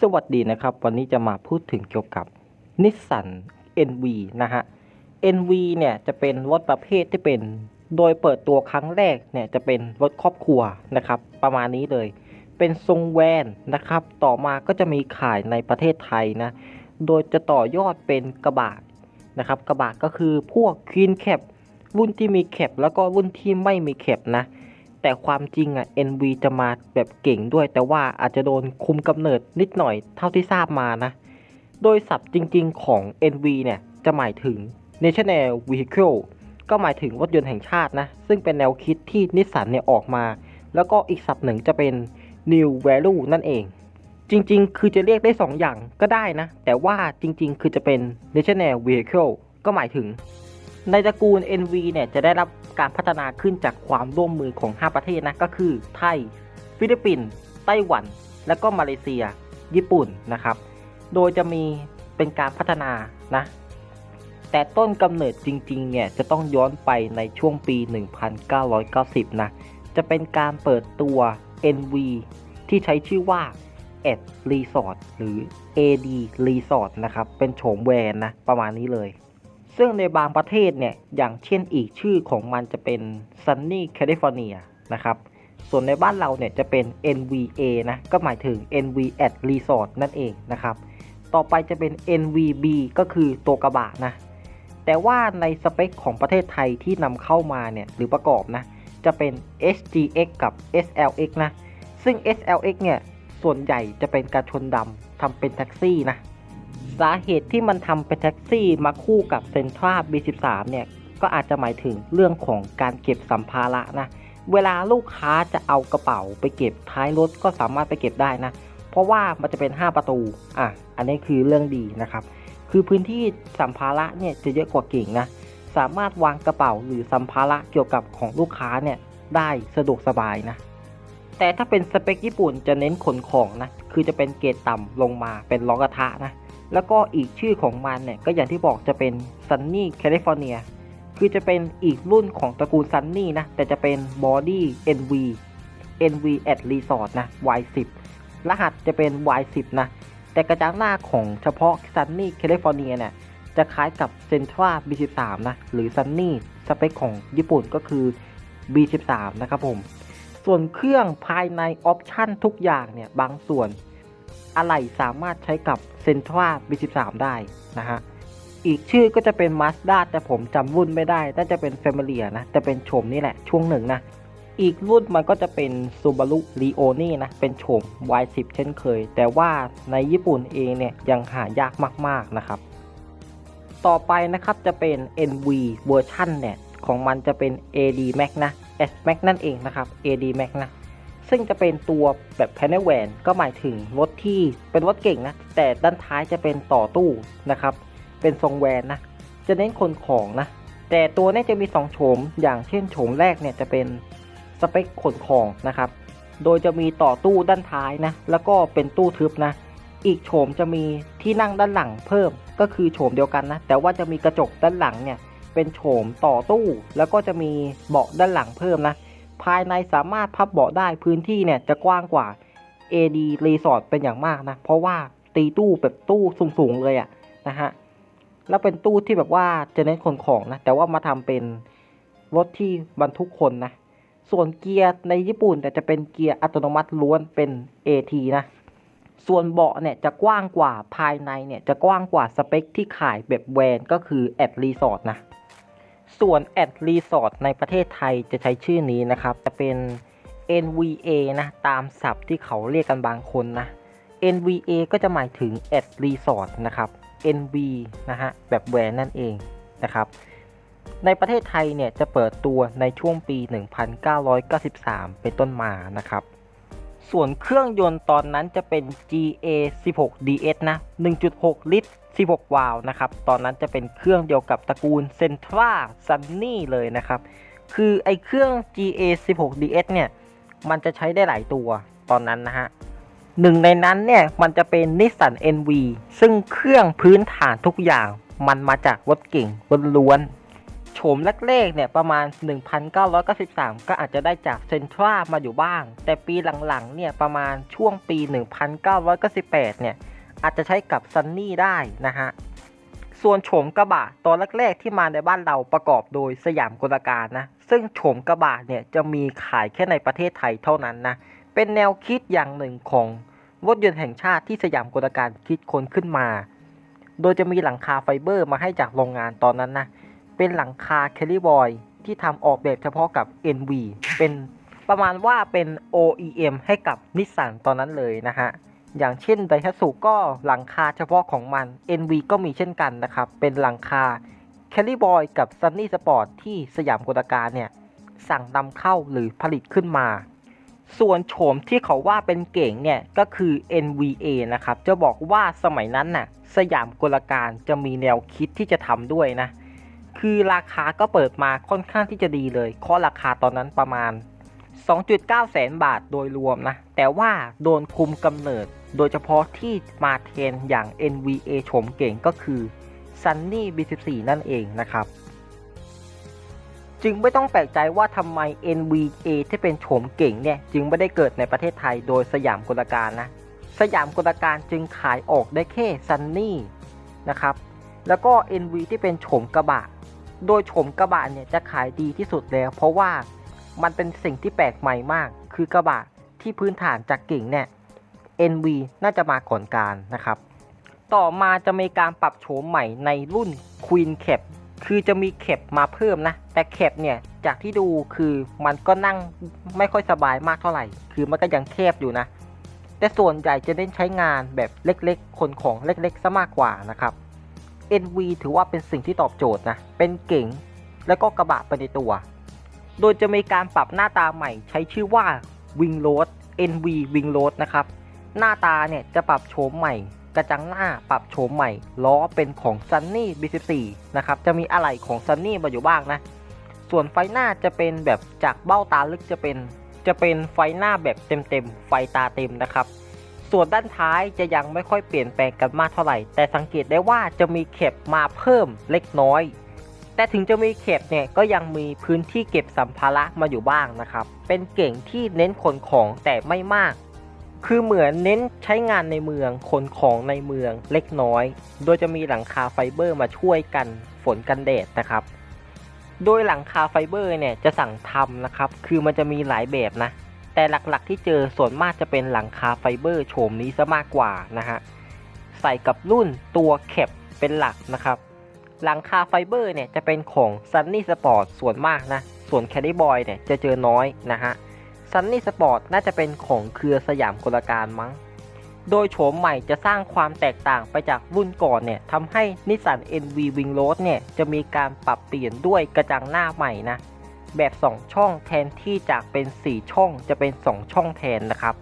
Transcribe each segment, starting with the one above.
สวัสดีนะครับ วันนี้จะมาพูดถึงเกี่ยวกับนิสสัน NV นะฮะ NV เนี่ยจะเป็นรถประเภทที่เป็น โดยเปิดตัวครั้งแรกเนี่ยจะเป็นรถครอบครัวนะครับ ประมาณนี้เลย เป็นทรงแวนนะครับ ต่อมาก็จะมีขายในประเทศไทยนะ โดยจะต่อยอดเป็นกระบะนะครับ กระบะก็คือพวกค e ีนแคปรุ่นที่มีแคปแล้วก็รุ่นที่ไม่มีแคปนะ แต่ความจริงอะ NV จะมาแบบเก่งด้วย แต่ว่าอาจจะโดนคุมกำเนิดนิดหน่อยเท่าที่ทราบมานะ โดยศัพท์จริงๆของ NV เนี่ย จะหมายถึง National Vehicle ก็หมายถึงรถยนต์แห่งชาตินะ ซึ่งเป็นแนวคิดที่นิสสันเนี่ยออกมา แล้วก็อีกศัพท์หนึ่งจะเป็น New Value นั่นเอง จริงๆ คือจะเรียกได้ 2 อย่างก็ได้นะ แต่ว่าจริงๆ คือจะเป็น National Vehicle ก็หมายถึง ในตระกูล NV เนี่ยจะได้รับการพัฒนาขึ้นจากความร่วมมือของ 5 ประเทศนะก็คือ ไทย ฟิลิปปินส์ไต้หวัน และก็มาเลเซีย ญี่ปุ่นนะครับ โดยจะมีเป็นการพัฒนานะ แต่ต้นกำเนิดจริงๆเนี่ยจะต้องย้อนไปในช่วงปี 1990 นะ จะเป็นการเปิดตัว NV ที่ใช้ชื่อว่า Ed Resort หรือ AD Resort นะครับ เป็นโฉมแวนนะ ประมาณนี้เลย ซึ่งในบางประเทศเนี่ย อย่างเช่นอีกชื่อของมันจะเป็น Sunny California นะครับ ส่วนในบ้านเราเนี่ยจะเป็น NVA นะ ก็หมายถึง NV at Resort นั่นเองนะครับ ต่อไปจะเป็น NVB ก็คือตัวกระบะนะ แต่ว่าในสเปคของประเทศไทยที่นำเข้ามาเนี่ย หรือประกอบนะ จะเป็น SGX กับ SLX นะ ซึ่ง SLX เนี่ย ส่วนใหญ่จะเป็นการชนดำทำเป็นแท็กซี่นะ สาเหตุที่มันทำเป็นแท็กซี่มาคู่กับเซนทรา B13 เนี่ยก็อาจจะหมายถึงเรื่องของการเก็บสัมภาระนะเวลาลูกค้าจะเอากระเป๋าไปเก็บท้ายรถก็สามารถไปเก็บได้นะ เพราะว่ามันจะเป็น 5 ประตูอะอันนี้คือเรื่องดีนะครับ คือพื้นที่สัมภาระเนี่ยจะเยอะกว่าเก่งนะสามารถวางกระเป๋าหรือสัมภาระเกี่ยวกับของลูกค้าเนี่ยได้สะดวกสบายนะ แต่ถ้าเป็นสเปคญี่ปุ่นจะเน้นขนของนะ คือจะเป็นเกรดต่ำลงมาเป็นล้อกระทะนะ แล้วก็อีกชื่อของมันเนี่ยก็อย่างที่บอกจะเป็น Sunny California คือจะเป็นอีกรุ่นของตระกูล Sunny นะ แต่จะเป็น Body NV NV at Resort นะ Y10 รหัสจะเป็น Y10 นะ แต่กระจังหน้าของเฉพาะ Sunny California เนี่ยจะคล้ายกับ Sentra B13 นะ หรือ Sunny สเปคของญี่ปุ่นก็คือ B13 นะครับผม ส่วนเครื่องภายในออปชันทุกอย่างเนี่ย บางส่วนอะไหล่สามารถใช้กับ Sentra B13 ได้นะฮะ อีกชื่อก็จะเป็น Mazda แต่ผมจำรุ่นไม่ได้ น่าจะเป็น Familia นะ แต่เป็นโฉมนี่แหละ ช่วงหนึ่งนะ อีกรุ่นมันก็จะเป็น Subaru Leone นะ เป็นโฉม Y10 เช่นเคย แต่ว่าในญี่ปุ่นเองเนี่ย ยังหายากมากๆนะครับ ต่อไปนะครับจะเป็น NV เวอร์ชันเนี่ยของมันจะเป็น AD Max นะ S Max นั่นเองนะครับ AD Max นะ ซึ่งจะเป็นตัวแบบ panel van ก็หมายถึงรถที่เป็นรถเก่งนะ แต่ด้านท้ายจะเป็นต่อตู้นะครับ เป็นทรงแวนนะ จะเน้นคนของนะ แต่ตัวนี้จะมี 2 โฉม อย่างเช่นโฉมแรกเนี่ยจะเป็นสเปคขนของนะครับ โดยจะมีต่อตู้ด้านท้ายนะ แล้วก็เป็นตู้ทึบนะ อีกโฉมจะมีที่นั่งด้านหลังเพิ่ม ก็คือโฉมเดียวกันนะ แต่ว่าจะมีกระจกด้านหลังเนี่ย เป็นโฉมต่อตู้ แล้วก็จะมีเบาะด้านหลังเพิ่มนะ ภายในสามารถพับเบาะได้พื้นที่เนี่ยจะกว้างกว่า AD Resort เป็นอย่างมากนะ เพราะว่าตีตู้แบบตู้สูงๆเลยอะนะฮะแล้วเป็นตู้ที่แบบว่าจะเน้นขนของนะ แต่ว่ามาทำเป็นรถที่บรรทุกคนนะ ส่วนเกียร์ในญี่ปุ่นแต่จะเป็นเกียร์อัตโนมัติล้วนเป็น AT นะ ส่วนเบาะเนี่ยจะกว้างกว่าภายในเนี่ยจะกว้างกว่าสเปคที่ขายแบบแวนก็คือ At Resort นะ ส่วน At Resort ในประเทศไทยจะใช้ชื่อนี้นะครับ จะเป็น NVA นะตามศัพท์ที่เขาเรียกกันบางคนนะ NVA ก็จะหมายถึง At Resort นะครับ NV นะฮะแบบแวนนั่นเองนะครับ ในประเทศไทยเนี่ยจะเปิดตัวในช่วงปี 1993 เป็นต้นมานะครับ ส่วนเครื่องยนต์ตอนนั้นจะเป็น GA 16 DS นะ 1.6 ลิตร 16 วาล์วนะครับ ตอนนั้นจะเป็นเครื่องเดียวกับตระกูล Sentra Sunny เลยนะครับ คือไอเครื่อง GA 16 DS เนี่ย มันจะใช้ได้หลายตัวตอนนั้นนะฮะหนึ่งในนั้นเนี่ย มันจะเป็น Nissan NV ซึ่งเครื่องพื้นฐานทุกอย่างมันมาจากรถเก่งล้วนโฉมแรกๆเนี่ยประมาณ 1,993 ก็อาจจะได้จากเซนทรามาอยู่บ้าง แต่ปีหลังๆเนี่ยประมาณช่วงปี 1,998 เนี่ย อาจจะใช้กับซันนี่ได้นะฮะ ส่วนโฉมกระบะตัวแรกๆที่มาในบ้านเราประกอบโดยสยามกลการนะ ซึ่งโฉมกระบะเนี่ยจะมีขายแค่ในประเทศไทยเท่านั้นนะ เป็นแนวคิดอย่างหนึ่งของรถยนต์แห่งชาติที่สยามกลการคิดค้นขึ้นมา โดยจะมีหลังคาไฟเบอร์มาให้จากโรงงานตอนนั้นนะ เป็นหลังคาเคลลี่บอยที่ทำออกแบบเฉพาะกับ NV เป็นประมาณว่าเป็น OEM ให้กับนิสสันตอนนั้นเลยนะฮะ อย่างเช่นไดฮัตสุก็หลังคาเฉพาะของมัน NV ก็มีเช่นกันนะครับ เป็นหลังคา c a l l y Boy กับ Sunny Sport ที่สยามกลการเนี่ย สั่งนำเข้าหรือผลิตขึ้นมา ส่วนโฉมที่เขาว่าเป็นเก่งเนี่ย ก็คือ NVA นะครับ จะบอกว่าสมัยนั้นน่ะสยามกลการจะมีแนวคิดที่จะทำด้วยนะ คือราคาก็เปิดมาค่อนข้างที่จะดีเลยเคาะราคาตอนนั้นประมาณ 2.9 แสนบาทโดยรวมนะ แต่ว่าโดนคุมกำเนิด โดยเฉพาะที่มาเทนอย่าง NVA โฉมเก่งก็คือ Sunny B14 นั่นเองนะครับ จึงไม่ต้องแปลกใจว่าทำไม NVA ที่เป็นโฉมเก่งเนี่ย จึงไม่ได้เกิดในประเทศไทยโดยสยามกลการนะ สยามกลการจึงขายออกได้แค่ Sunny นะครับ แล้วก็ NV ที่เป็นโฉมกระบะ โดยโฉมกระบะเนี่ยจะขายดีที่สุดแล้ว เพราะว่า มันเป็นสิ่งที่แปลกใหม่มาก คือกระบะที่พื้นฐานจากเก่งเนี่ย NV น่าจะมาก่อนการนะครับ ต่อมาจะมีการปรับโฉมใหม่ในรุ่น Queen Cap คือจะมีแคปมาเพิ่มนะ แต่แคปเนี่ยจากที่ดูคือมันก็นั่งไม่ค่อยสบายมากเท่าไหร่ คือมันก็ยังแคบอยู่นะ แต่ส่วนใหญ่จะเน้นใช้งานแบบเล็กๆ คนของเล็กๆซะมากกว่านะครับ NV ถือว่าเป็นสิ่งที่ตอบโจทย์นะ เป็นเก๋งแล้วก็กระบะไปในตัว โดยจะมีการปรับหน้าตาใหม่ใช้ชื่อว่า Wing Load NV Wing Load นะครับ หน้าตาเนี่ยจะปรับโฉมใหม่ กระจังหน้าปรับโฉมใหม่ ล้อเป็นของ Sunny B14 นะครับ จะมีอะไหล่ของ Sunny มาอยู่บ้างนะ ส่วนไฟหน้าจะเป็นแบบจากเบ้าตาลึกจะเป็น จะเป็นไฟหน้าแบบเต็มๆ ไฟตาเต็มนะครับส่วนด้านท้ายจะยังไม่ค่อยเปลี่ยนแปลงกันมากเท่าไหร่ แต่สังเกตได้ว่าจะมีเข็บมาเพิ่มเล็กน้อย แต่ถึงจะมีเข็บเนี่ยก็ยังมีพื้นที่เก็บสัมภาระมาอยู่บ้างนะครับ เป็นเก่งที่เน้นขนของแต่ไม่มาก คือเหมือนเน้นใช้งานในเมืองขนของในเมืองเล็กน้อย โดยจะมีหลังคาไฟเบอร์มาช่วยกันฝนกันแดดนะครับ โดยหลังคาไฟเบอร์เนี่ยจะสั่งทำนะครับ คือมันจะมีหลายแบบนะ แต่หลักๆที่เจอส่วนมากจะเป็นหลังคาไฟเบอร์โฉมนี้ซะมากกว่านะฮะ ใส่กับรุ่นตัวแคปเป็นหลักนะครับ หลังคาไฟเบอร์เนี่ยจะเป็นของ Sunny Sport ส่วนมากนะ ส่วน Caddy Boy เนี่ยจะเจอน้อยนะฮะ Sunny Sport น่าจะเป็นของเครือสยามกลการมั้ง โดยโฉมใหม่จะสร้างความแตกต่างไปจากรุ่นก่อนเนี่ยทำให้นิสสัน NV Wing Road เนี่ยจะมีการปรับเปลี่ยนด้วยกระจังหน้าใหม่นะ แบบ 2 ช่องแทนที่จากเป็น 4 ช่องจะเป็น 2 ช่องแทนนะครับ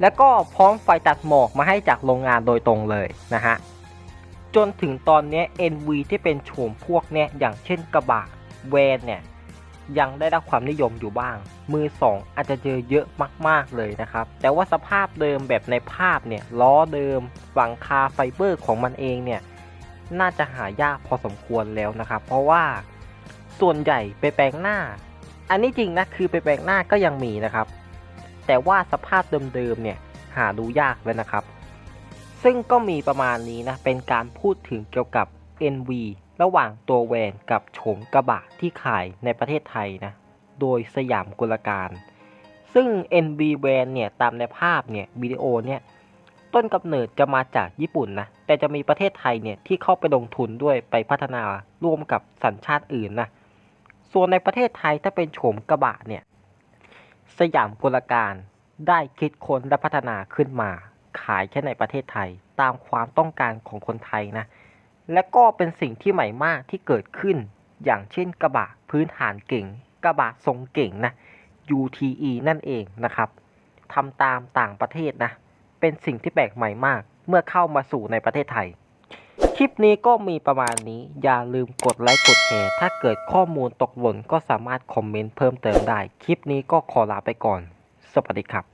แล้วก็พร้อมไฟตัดหมอกมาให้จากโรงงานโดยตรงเลยนะฮะ จนถึงตอนนี้ NV ที่เป็นโฉมพวกเนี่ยอย่างเช่นกระบะแวนเนี่ยยังได้รับความนิยมอยู่บ้าง มือ 2 อาจจะเจอเยอะมาก ๆ เลยนะครับ แต่ว่าสภาพเดิมแบบในภาพเนี่ยล้อเดิมหลังคาไฟเบอร์ของมันเองเนี่ยน่าจะหายากพอสมควรแล้วนะครับ เพราะว่าส่วนใหญ่ไปแปลงหน้า อันนี้จริงนะคือไปแปลงหน้าก็ยังมีนะครับ แต่ว่าสภาพเดิมๆเนี่ยหาดูยากแล้วนะครับ ซึ่งก็มีประมาณนี้นะ เป็นการพูดถึงเกี่ยวกับ NV ระหว่างตัวแวนกับโฉมกระบะที่ขายในประเทศไทยนะ โดยสยามกลการ ซึ่ง NV แวนเนี่ย ตามในภาพเนี่ยวิดีโอเนี่ย ต้นกำเนิดจะมาจากญี่ปุ่นนะ แต่จะมีประเทศไทยเนี่ย ที่เข้าไปลงทุนด้วยไปพัฒนาร่วมกับสัญชาติอื่นนะ ส่วนในประเทศไทยถ้าเป็นโฉมกระบะเนี่ย สยามกลการได้คิดค้นและพัฒนาขึ้นมา ขายแค่ในประเทศไทย ตามความต้องการของคนไทยนะ และก็เป็นสิ่งที่ใหม่มากที่เกิดขึ้น อย่างเช่นกระบะพื้นฐานเก่ง กระบะทรงเก่งนะ UTE นั่นเองนะครับทำตามต่างประเทศนะ เป็นสิ่งที่แปลกใหม่มาก เมื่อเข้ามาสู่ในประเทศไทย คลิปนี้ก็มีประมาณนี้ อย่าลืมกดไลค์กดแชร์ ถ้าเกิดข้อมูลตกหล่นก็สามารถคอมเมนต์เพิ่มเติมได้ คลิปนี้ก็ขอลาไปก่อน สวัสดีครับ